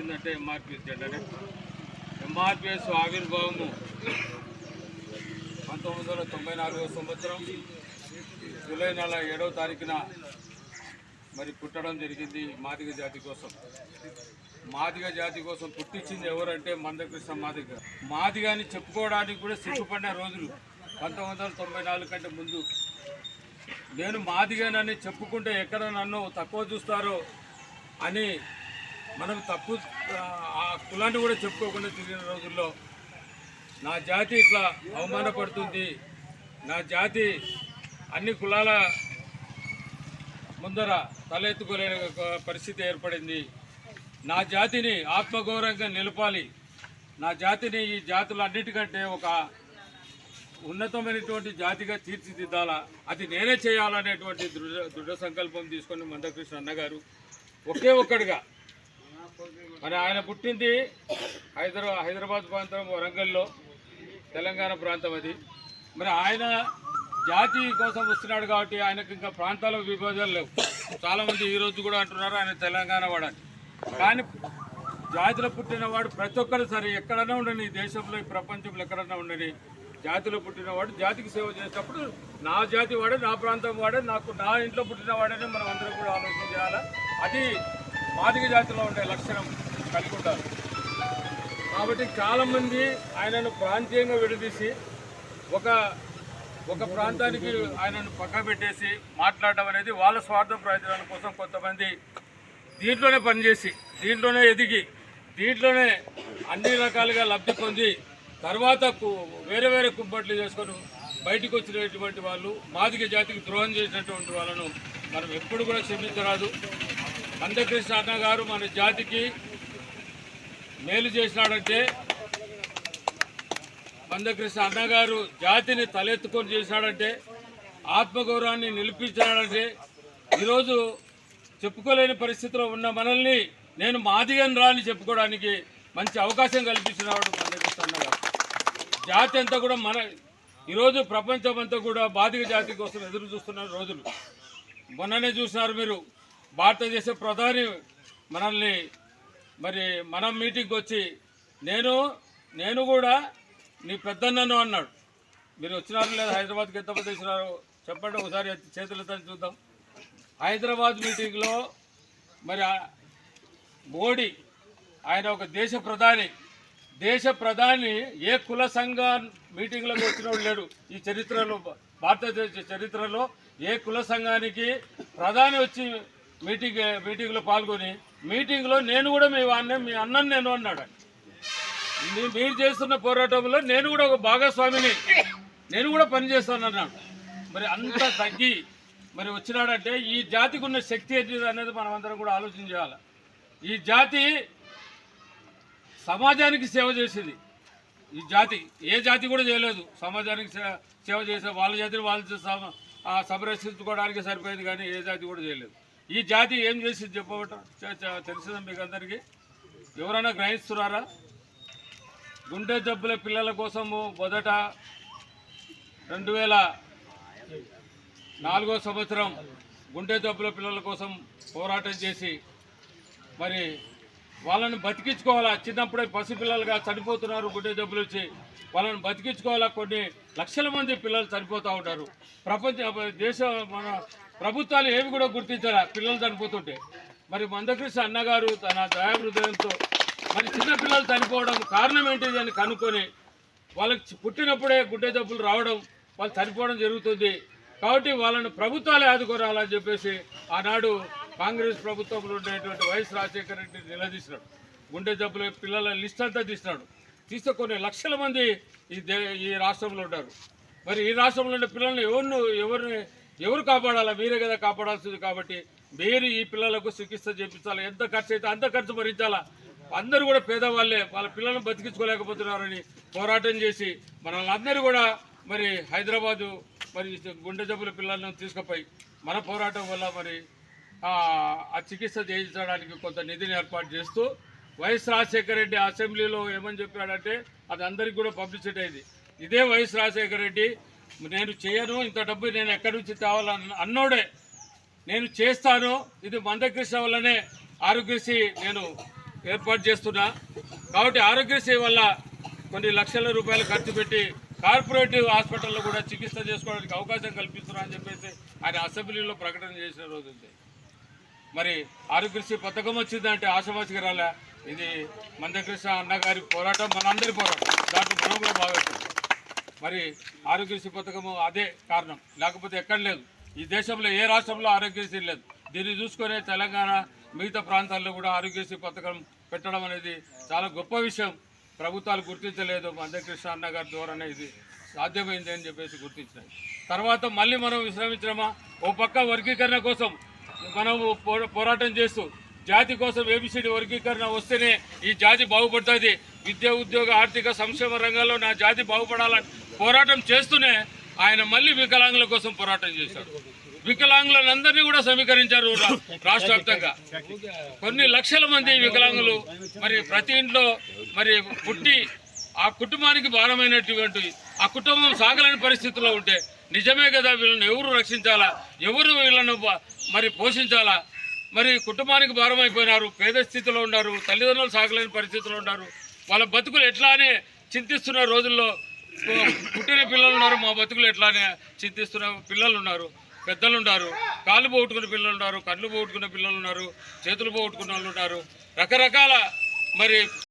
వచ్చిందంటే ఎంఆర్పిఎస్ జెండానే ఎంఆర్పిఎస్ ఆవిర్భావము. పంతొమ్మిది వందల తొంభై నాలుగవ సంవత్సరం జూలై నెల ఏడవ తారీఖున మరి పుట్టడం జరిగింది మాదిగ జాతి కోసం. మాదిగ జాతి కోసం పుట్టించింది ఎవరంటే మందకృష్ణ మాదిగ. మాదిగ అని చెప్పుకోవడానికి కూడా సిగ్గుపడిన రోజులు. పంతొమ్మిది వందల తొంభై నాలుగు కంటే ముందు. నేను మాదిగానని చెప్పుకుంటే ఎక్కడ నన్ను తక్కువ చూస్తారో అని మనం తప్పు ఆ కులాన్ని కూడా చెప్పుకోకుండా తిరిగిన రోజుల్లో నా జాతి ఇట్లా అవమానపడుతుంది. నా జాతి అన్ని కులాల ముందర తలెత్తుకోలేని ఒక పరిస్థితి ఏర్పడింది. నా జాతిని ఆత్మగౌరవంగా నిలపాలి. నా జాతిని ఈ జాతులన్నిటికంటే ఒక ఉన్నతమైనటువంటి జాతిగా తీర్చిదిద్దాలా? అది నేనే చేయాలనేటువంటి దృఢ దృఢ సంకల్పం తీసుకొని మందకృష్ణ అన్నగారు ఒకే ఒక్కడిగా మరి ఆయన పుట్టింది హైదరాబాద్ హైదరాబాద్ ప్రాంతం వరంగల్లో తెలంగాణ ప్రాంతం అది. మరి ఆయన జాతి కోసం వస్తున్నాడు కాబట్టి ఆయనకు ఇంకా ప్రాంతాల విభజనలు లేవు. చాలామంది ఈ రోజు కూడా అంటున్నారు ఆయన తెలంగాణ వాడని. కానీ జాతిలో పుట్టినవాడు ప్రతి ఒక్కరు సరే ఎక్కడైనా ఉండని దేశంలో ఈ ప్రపంచంలో ఎక్కడైనా ఉండని జాతిలో పుట్టినవాడు జాతికి సేవ చేసేటప్పుడు నా జాతి వాడే నా ప్రాంతం వాడే నాకు నా ఇంట్లో పుట్టినవాడని మనం అందరం కూడా ఆలోచన చేయాలి? అది మాదిగ జాతిలో ఉండే లక్షణం కలిగి ఉంటారు కాబట్టి చాలామంది ఆయనను ప్రాంతీయంగా విడదీసి ఒక ఒక ప్రాంతానికి ఆయనను పక్క పెట్టేసి మాట్లాడడం అనేది వాళ్ళ స్వార్థ ప్రయోజనాల కోసం కొంతమంది దీంట్లోనే పనిచేసి దీంట్లోనే ఎదిగి దీంట్లోనే అన్ని రకాలుగా లబ్ధి పొంది తర్వాత కు- వేరే వేరే కుంపట్లు చేసుకొని బయటకు వచ్చినటువంటి వాళ్ళు మాదిగ జాతికి ద్రోహం చేసినటువంటి వాళ్ళను మనం ఎప్పుడు కూడా క్షమించరాదు. మందకృష్ణ అన్న గారు మన జాతికి మేలు చేసినాడంటే మందకృష్ణ అన్నగారు జాతిని తలెత్తుకొని చేశాడంటే ఆత్మగౌరవాన్ని నిలిపించాడంటే ఈరోజు చెప్పుకోలేని పరిస్థితిలో ఉన్న మనల్ని నేను మాదిగన్ రా అని చెప్పుకోవడానికి మంచి అవకాశం కల్పించినవాడు మందకృష్ణ అన్నగారు జాతి అంతా కూడా మన ఈరోజు ప్రపంచం అంతా కూడా బాధిక జాతి కోసం ఎదురు చూస్తున్న రోజులు. మొన్ననే చూసినారు మీరు. భారతదేశ ప్రధాని మనల్ని మరి మనం మీటింగ్కి వచ్చి నేను నేను కూడా నీ పెద్దన్నను అన్నాడు. మీరు వచ్చినారు లేదా? హైదరాబాద్కి ఎంతమంది వచ్చినారు? చెప్పండి ఒకసారి చేతులతో చూద్దాం. హైదరాబాద్ మీటింగ్లో మరి మోడీ ఆయన ఒక దేశ ప్రధాని. దేశ ప్రధాని ఏ కుల సంఘ మీటింగ్లకు వచ్చినోడు లేడు ఈ చరిత్రలో భారతదేశ చరిత్రలో ఏ కుల సంఘానికి ప్రధాని వచ్చి మీటింగ్ మీటింగ్లో పాల్గొని మీటింగ్లో నేను కూడా మీ వాడిని మీ అన్నని నేను అన్నాడు. మీరు చేస్తున్న పోరాటంలో నేను కూడా ఒక భాగస్వామిని. నేను కూడా పనిచేస్తానన్నాడు మరి అంత తగ్గి మరి వచ్చినాడంటే ఈ జాతికి ఉన్న శక్తి ఏంటిది అనేది మనం అందరం కూడా ఆలోచన చేయాలి. ఈ జాతి సమాజానికి సేవ చేసింది. ఈ జాతి ఏ జాతి కూడా చేయలేదు. సమాజానికి సేవ చేసే వాళ్ళ జాతిని వాళ్ళు సంరక్షించుకోవడానికి సరిపోయింది కానీ ఏ జాతి కూడా చేయలేదు. ఈ జాతి ఏం చేసింది చెప్పబట్ట తెలిసిందా మీకు అందరికీ? ఎవరైనా గ్రహిస్తున్నారా? గుండె జబ్బుల పిల్లల కోసము మొదట రెండు వేల నాలుగో సంవత్సరం గుండె జబ్బుల పిల్లల కోసం పోరాటం చేసి మరి వాళ్ళని బతికించుకోవాలా? చిన్నప్పుడే పసిపిల్లలుగా చనిపోతున్నారు గుడ్డ జబ్బులు వచ్చి. వాళ్ళని బతికించుకోవాలా? కొన్ని లక్షల మంది పిల్లలు చనిపోతూ ఉంటారు ప్రపంచ దేశ మన ప్రభుత్వాలు ఏవి కూడా గుర్తించాలా పిల్లలు చనిపోతుంటే. మరి మందకృష్ణ అన్నగారు తన దయాహృదయంతో మరి చిన్న పిల్లలు చనిపోవడం కారణం ఏంటిది అని కనుక్కొని వాళ్ళకి పుట్టినప్పుడే గుడ్డే జబ్బులు రావడం వాళ్ళు చనిపోవడం జరుగుతుంది. కాబట్టి వాళ్ళని ప్రభుత్వాలే ఆదుకోరాలని చెప్పేసి ఆనాడు కాంగ్రెస్ ప్రభుత్వంలో ఉండేటువంటి వైఎస్ రాజశేఖర రెడ్డి నిలదీసినాడు. గుండె జబ్బుల పిల్లల లిస్ట్ అంతా తీసినాడు. తీస్తే కొన్ని లక్షల మంది ఈ దే ఈ రాష్ట్రంలో ఉంటారు మరి ఈ రాష్ట్రంలో ఉండే పిల్లల్ని ఎవరిని ఎవరిని ఎవరు కాపాడాలా? మీరే కదా కాపాడాల్సింది కాబట్టి మీరు ఈ పిల్లలకు చికిత్స చేపించాలి. ఎంత ఖర్చు అయితే అంత ఖర్చు భరించాలా? అందరూ కూడా పేదవాళ్ళే. వాళ్ళ పిల్లలను బతికించుకోలేకపోతున్నారని పోరాటం చేసి మనల్ని అందరూ కూడా మరి హైదరాబాదు మరి గుండె జబ్బుల పిల్లలను తీసుకుపోయి మన పోరాటం వల్ల మరి ఆ చికిత్స చేయించడానికి కొంత నిధిని ఏర్పాటు చేస్తూ వైఎస్ రాజశేఖర రెడ్డి అసెంబ్లీలో ఏమని చెప్పాడంటే అది అందరికీ కూడా పబ్లిసిటీ అయింది. ఇదే వైఎస్ రాజశేఖర రెడ్డి నేను చేయను ఇంత డబ్బు నేను ఎక్కడి నుంచి తేవాలని అన్నోడే నేను చేస్తాను ఇది మందకృష్ణ వల్లనే ఆరోగ్యశ్రీ నేను ఏర్పాటు చేస్తున్నా. కాబట్టి ఆరోగ్యశ్రీ వల్ల కొన్ని లక్షల రూపాయలు ఖర్చు పెట్టి కార్పొరేటివ్ హాస్పిటల్లో కూడా చికిత్స చేసుకోవడానికి అవకాశం కల్పిస్తున్నా అని చెప్పేసి ఆయన అసెంబ్లీలో ప్రకటన చేసిన రోజు ఉంది. మరి ఆరోగ్యశ్రీ పథకం వచ్చిందంటే ఆశమాసికి రాలే. ఇది మందకృష్ణ అన్నగారి పోరాటం మనందరి పోరాటం. దాంట్లో మనం కూడా భావిస్తాం మరి ఆరోగ్యశ్రీ పథకము అదే కారణం. లేకపోతే ఎక్కడ లేదు. ఈ దేశంలో ఏ రాష్ట్రంలో ఆరోగ్యశ్రీ లేదు. దీన్ని చూసుకునే తెలంగాణ మిగతా ప్రాంతాల్లో కూడా ఆరోగ్యశ్రీ పథకం పెట్టడం అనేది చాలా గొప్ప విషయం. ప్రభుత్వాలు గుర్తించలేదు మందకృష్ణ అన్నగారి ద్వారానే ఇది సాధ్యమైంది అని చెప్పేసి గుర్తించినాయి. తర్వాత మళ్ళీ మనం విశ్రమించడమా ఓ పక్క వర్గీకరణ కోసం మనము పోరాటం చేస్తూ జాతి కోసం ఏబిసిడి వర్గీకరణ వస్తేనే ఈ జాతి బాగుపడుతుంది. విద్య ఉద్యోగ ఆర్థిక సంక్షేమ రంగంలో నా జాతి బాగుపడాలని పోరాటం చేస్తూనే ఆయన మళ్ళీ వికలాంగుల కోసం పోరాటం చేశారు వికలాంగులందరినీ కూడా సమీకరించారు రాష్ట్ర వ్యాప్తంగా. కొన్ని లక్షల మంది వికలాంగులు మరి ప్రతి ఇంట్లో మరి పుట్టి ఆ కుటుంబానికి భారమైనటువంటి ఆ కుటుంబం సాగలేని పరిస్థితుల్లో ఉంటే నిజమే కదా వీళ్ళని ఎవరు రక్షించాలా? ఎవరు వీళ్ళను మరి పోషించాలా? మరి కుటుంబానికి భారమైపోయినారు పేద స్థితిలో ఉన్నారు తల్లిదండ్రులు సాగలేని పరిస్థితుల్లో ఉన్నారు. వాళ్ళ బతుకులు ఎట్లానే చింతిస్తున్న రోజుల్లో పుట్టిన పిల్లలు ఉన్నారు మా బతుకులు ఎట్లానే చింతిస్తున్న పిల్లలు ఉన్నారు పెద్దలు ఉన్నారు కాళ్ళు పోగొట్టుకున్న పిల్లలు ఉన్నారు కళ్ళు పోగొట్టుకున్న పిల్లలు ఉన్నారు చేతులు పోగొట్టుకున్న వాళ్ళు ఉన్నారు. రకరకాల మరి